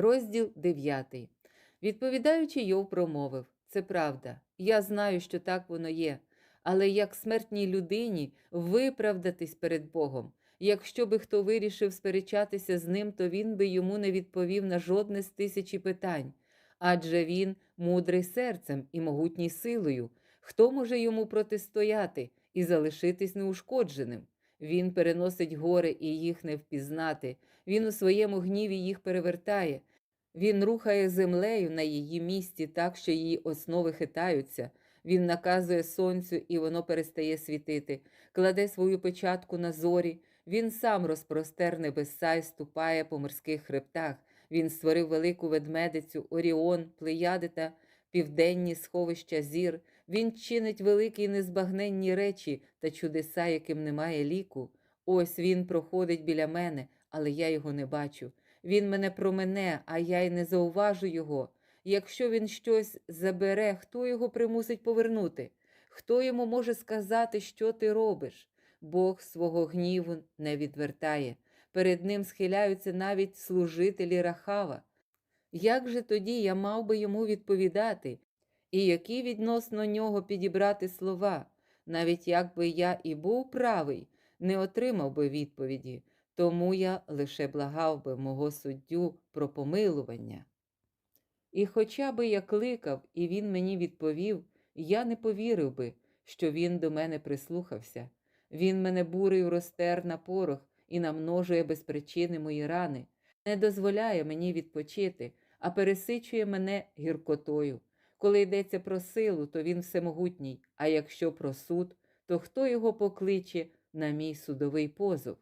Розділ 9. Відповідаючи, Йов промовив: Це правда, я знаю, що так воно є, але як смертній людині виправдатись перед Богом. Якщо би хто вирішив сперечатися з ним, то він би йому не відповів на жодне з тисячі питань, адже він мудрий серцем і могутній силою. Хто може йому протистояти і залишитись неушкодженим? Він переносить гори і їх не впізнати. Він у своєму гніві їх перевертає. Він рухає землею на її місці так, що її основи хитаються. Він наказує сонцю, і воно перестає світити, кладе свою печатку на зорі. Він сам розпростер небеса й ступає по морських хребтах. Він створив велику ведмедицю, Оріон, Плеяди та південні сховища зір. Він чинить великі й незбагненні речі та чудеса, яким немає ліку. Ось він проходить біля мене, але я його не бачу. Він мене промене, а я й не зауважу його. Якщо він щось забере, хто його примусить повернути? Хто йому може сказати, що ти робиш? Бог свого гніву не відвертає. Перед ним схиляються навіть служителі Рахава. Як же тоді я мав би йому відповідати? І які відносно нього підібрати слова? Навіть якби я і був правий, не отримав би відповіді, тому я лише благав би мого суддю про помилування. І хоча би я кликав, і він мені відповів, я не повірив би, що він до мене прислухався. Він мене бурею розтер на порох і намножує без причини мої рани, не дозволяє мені відпочити, а пересичує мене гіркотою. Коли йдеться про силу, то він всемогутній, а якщо про суд, то хто його покличе на мій судовий позов?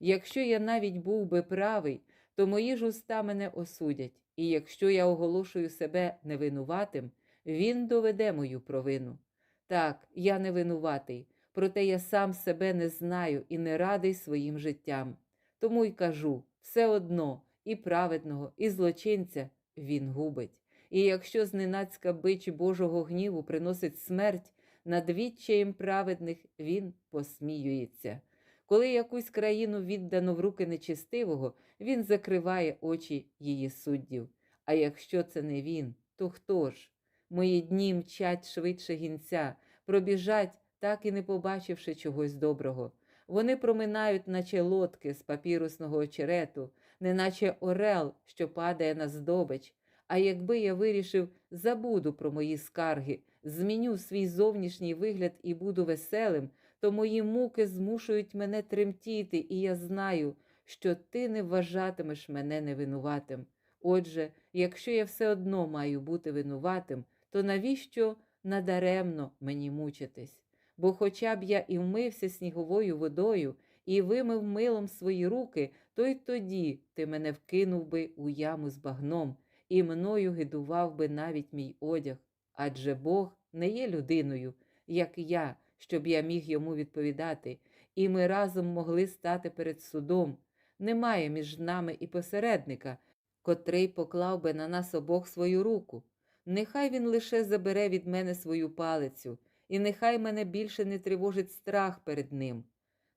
Якщо я навіть був би правий, то мої ж уста мене осудять, і якщо я оголошую себе невинуватим, він доведе мою провину. Так, я не винуватий, проте я сам себе не знаю і не радий своїм життям. Тому й кажу все одно і праведного, і злочинця він губить. І якщо зненацька бич Божого гніву приносить смерть, над відчаєм праведних він посміюється. Коли якусь країну віддано в руки нечистивого, він закриває очі її суддів. А якщо це не він, то хто ж? Мої дні мчать швидше гінця, пробіжать, так і не побачивши чогось доброго. Вони проминають, наче лодки з папірусного очерету, неначе орел, що падає на здобич. А якби я вирішив, забуду про мої скарги, зміню свій зовнішній вигляд і буду веселим, то мої муки змушують мене тремтіти, і я знаю, що ти не вважатимеш мене невинуватим. Отже, якщо я все одно маю бути винуватим, то навіщо надаремно мені мучитись? Бо хоча б я і вмився сніговою водою і вимив милом свої руки, то й тоді ти мене вкинув би у яму з багном, і мною гидував би навіть мій одяг. Адже Бог не є людиною, як я, щоб я міг йому відповідати, і ми разом могли стати перед судом. Немає між нами і посередника, котрий поклав би на нас обох свою руку. Нехай він лише забере від мене свою палицю, і нехай мене більше не тривожить страх перед ним.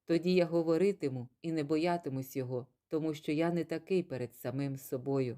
Тоді я говоритиму і не боятимусь його, тому що я не такий перед самим собою.